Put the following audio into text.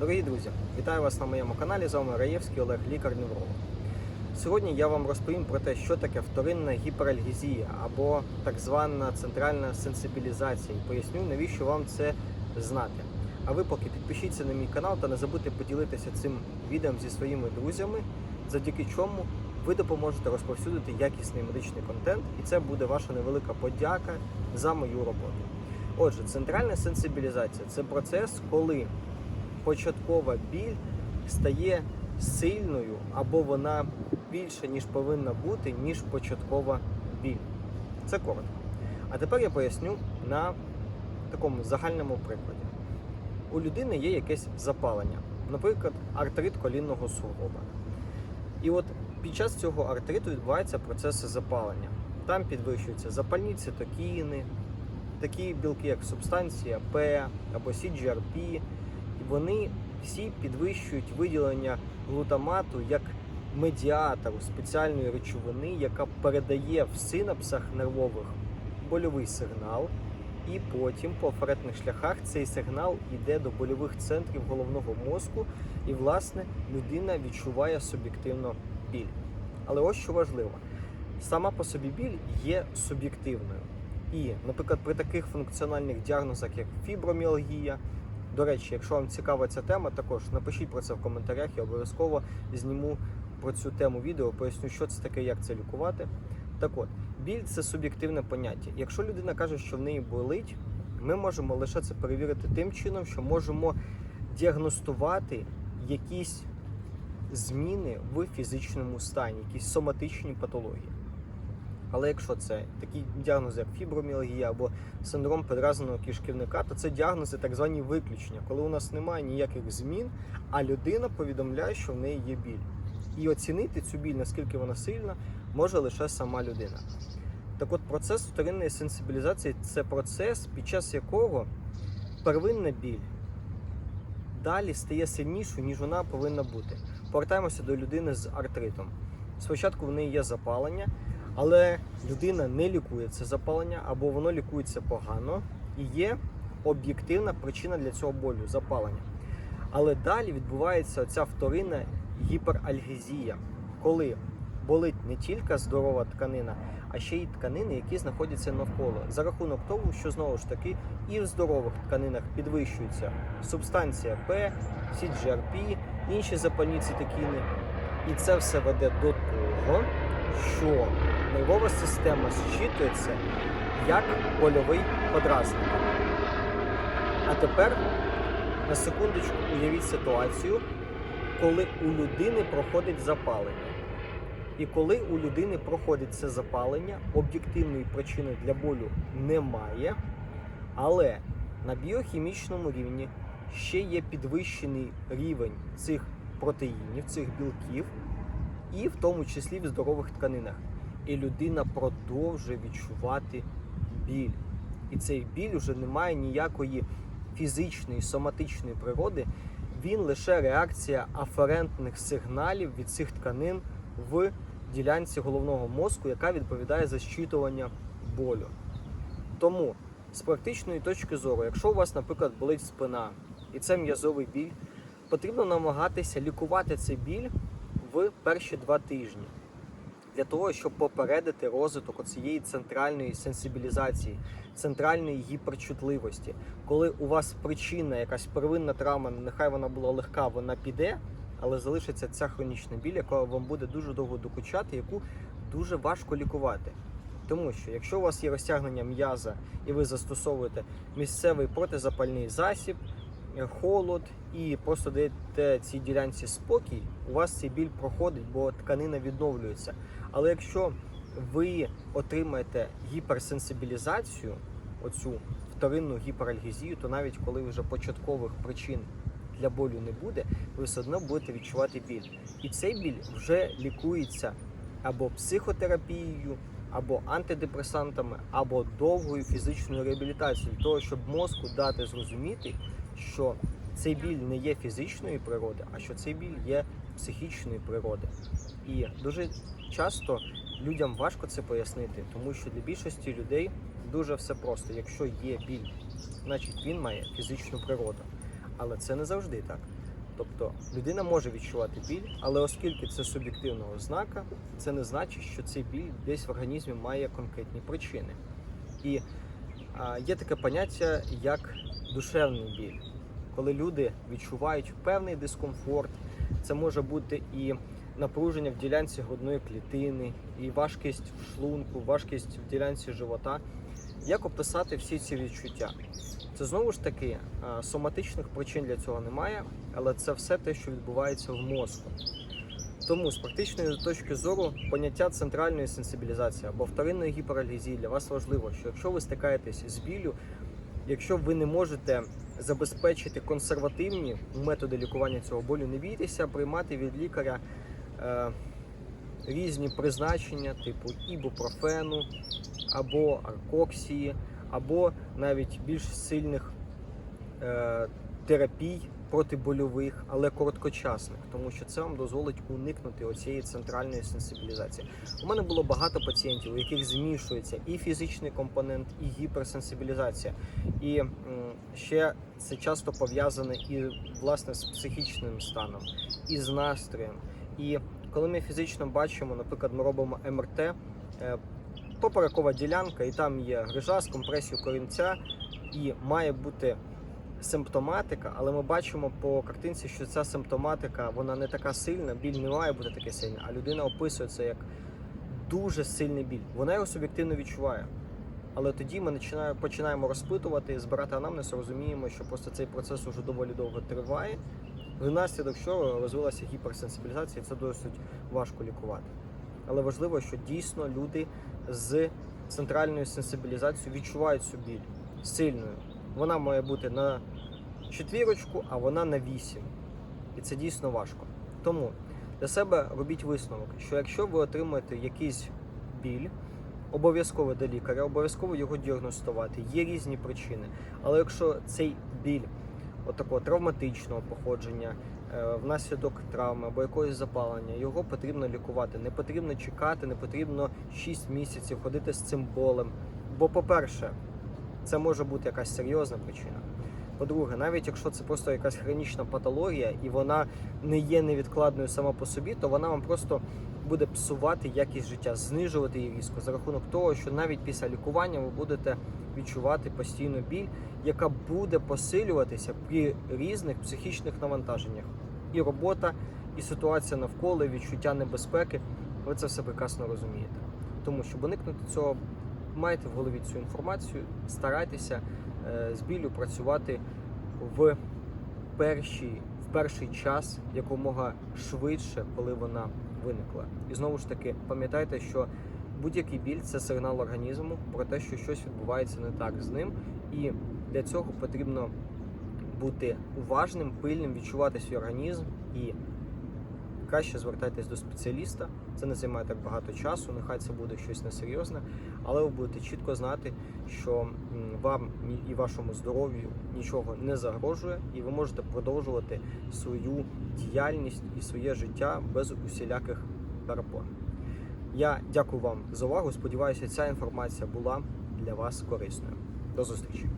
Дорогі друзі, вітаю вас на моєму каналі. З вами Раєвський Олег, лікар-невролог. Сьогодні я вам розповім про те, що таке вторинна гіперальгезія або так звана центральна сенсибілізація. І поясню, навіщо вам це знати. А ви поки підпишіться на мій канал та не забудьте поділитися цим відео зі своїми друзями, завдяки чому ви допоможете розповсюдити якісний медичний контент, і це буде ваша невелика подяка за мою роботу. Отже, центральна сенсибілізація це процес, коли початкова біль стає сильною або вона більше, ніж повинна бути, ніж початкова біль. Це коротко. А тепер я поясню на такому загальному прикладі. У людини є якесь запалення, наприклад, артрит колінного суглоба. І от під час цього артриту відбуваються процеси запалення. Там підвищуються запальні цитокіни, такі білки, як субстанція П або CGRP, вони всі підвищують виділення глутамату як медіатору спеціальної речовини, яка передає в синапсах нервових больовий сигнал, і потім по аферетних шляхах цей сигнал йде до больових центрів головного мозку, і, власне, людина відчуває суб'єктивно біль. Але ось що важливо: сама по собі біль є суб'єктивною. І, наприклад, при таких функціональних діагнозах, як фіброміалгія, до речі, якщо вам цікава ця тема, також напишіть про це в коментарях, я обов'язково зніму про цю тему відео, поясню, що це таке, як це лікувати. Так от, біль це суб'єктивне поняття. Якщо людина каже, що в неї болить, ми можемо лише це перевірити тим чином, що можемо діагностувати якісь зміни в фізичному стані, якісь соматичні патології. Але якщо це такі діагнози, як фіброміалгія або синдром підразненого кишківника, то це діагнози так звані виключення, коли у нас немає ніяких змін, а людина повідомляє, що в неї є біль. І оцінити цю біль, наскільки вона сильна, може лише сама людина. Так от процес вторинної сенсибілізації це процес, під час якого первинна біль далі стає сильнішою, ніж вона повинна бути. Повертаємося до людини з артритом. Спочатку в неї є запалення, але людина не лікує це запалення або воно лікується погано, і є об'єктивна причина для цього болю запалення. Але далі відбувається ця вторинна гіперальгезія, коли болить не тільки здорова тканина, а ще й тканини, які знаходяться навколо. За рахунок того, що знову ж таки і в здорових тканинах підвищується субстанція П, CGRP, інші запальні цитокіни. І це все веде до того, що нервова система зчитується як больовий подразник. А тепер на секундочку уявіть ситуацію, коли у людини проходить запалення. І коли у людини проходить це запалення, об'єктивної причини для болю немає, але на біохімічному рівні ще є підвищений рівень цих протеїнів, цих білків, і в тому числі в здорових тканинах. І людина продовжує відчувати біль. І цей біль вже не має ніякої фізичної, соматичної природи, він лише реакція аферентних сигналів від цих тканин в ділянці головного мозку, яка відповідає за щитування болю. Тому з практичної точки зору, якщо у вас, наприклад, болить спина і це м'язовий біль, потрібно намагатися лікувати цей біль в перші два тижні. Для того, щоб попередити розвиток цієї центральної сенсибілізації, центральної гіперчутливості, коли у вас причина, якась первинна травма, нехай вона була легка, вона піде, але залишиться ця хронічна біль, яка вам буде дуже довго докучати, яку дуже важко лікувати. Тому що якщо у вас є розтягнення м'яза і ви застосовуєте місцевий протизапальний засіб, холод і просто даєте цій ділянці спокій, у вас цей біль проходить, бо тканина відновлюється. Але якщо ви отримаєте гіперсенсибілізацію, оцю вторинну гіперальгезію, то навіть коли вже початкових причин для болю не буде, ви все одно будете відчувати біль. І цей біль вже лікується або психотерапією, або антидепресантами, або довгою фізичною реабілітацією, того, щоб мозку дати зрозуміти, що цей біль не є фізичної природи, а що цей біль є психічної природи. І дуже часто людям важко це пояснити, тому що для більшості людей дуже все просто. Якщо є біль, значить він має фізичну природу. Але це не завжди так. Тобто людина може відчувати біль, але оскільки це суб'єктивна ознака, це не значить, що цей біль десь в організмі має конкретні причини. І є таке поняття як душевний біль, коли люди відчувають певний дискомфорт, це може бути і напруження в ділянці грудної клітини, і важкість в шлунку, важкість в ділянці живота. Як описати всі ці відчуття? Це знову ж таки соматичних причин для цього немає, але це все те, що відбувається в мозку. Тому з практичної точки зору поняття центральної сенсибілізації або вторинної гіперальгезії для вас важливо, що якщо ви стикаєтесь з біллю, якщо ви не можете забезпечити консервативні методи лікування цього болю, не бійтеся приймати від лікаря е, різні призначення, типу ібупрофену або аркоксії, або навіть більш сильних е, терапій протибольових, але короткочасних, тому що це вам дозволить уникнути оцієї центральної сенсибілізації. У мене було багато пацієнтів, у яких змішується і фізичний компонент, і гіперсенсибілізація. І ще це часто пов'язане і власне з психічним станом, і з настроєм. І коли ми фізично бачимо, наприклад, ми робимо МРТ, е, поперекова ділянка, і там є грижа з компресією корінця, і має бути симптоматика, але ми бачимо по картинці, що ця симптоматика вона не така сильна, біль не має бути такий сильний, а людина описує це як дуже сильний біль. Вона його суб'єктивно відчуває. Але тоді ми починаємо, розпитувати, збирати анамнез, розуміємо, що просто цей процес уже доволі довго триває, внаслідок чого розвилася гіперсенсибілізація, і це досить важко лікувати. Але важливо, що дійсно люди з центральною сенсибілізацією відчувають цю біль сильною. Вона має бути на четвірочку, а вона на вісім. І це дійсно важко. Тому для себе робіть висновок, що якщо ви отримаєте якийсь біль, обов'язково до лікаря, обов'язково його діагностувати. Є різні причини. Але якщо цей біль отакого травматичного походження, е, внаслідок травми або якогось запалення, його потрібно лікувати. Не потрібно чекати, не потрібно 6 місяців ходити з цим болем. Бо, по-перше, це може бути якась серйозна причина. По-друге, навіть якщо це просто якась хронічна патологія і вона не є невідкладною сама по собі, то вона вам просто буде псувати якість життя, знижувати її різко за рахунок того, що навіть після лікування ви будете відчувати постійну біль, яка буде посилюватися при різних психічних навантаженнях. І робота, і ситуація навколо, і відчуття небезпеки. Ви це все прекрасно розумієте. Тому щоб уникнути цього, майте в голові цю інформацію, старайтеся з біллю працювати в перший, в перший час якомога швидше, коли вона виникла. І знову ж таки, пам'ятайте, що будь-який біль це сигнал організму про те, що щось відбувається не так з ним, і для цього потрібно бути уважним, пильним, відчувати свій організм і краще звертайтесь до спеціаліста. Це не займає так багато часу, нехай це буде щось несерйозне, але ви будете чітко знати, що вам і вашому здоров'ю нічого не загрожує, і ви можете продовжувати свою діяльність і своє життя без усіляких перепон. Я дякую вам за увагу. Сподіваюся, ця інформація була для вас корисною. До зустрічі!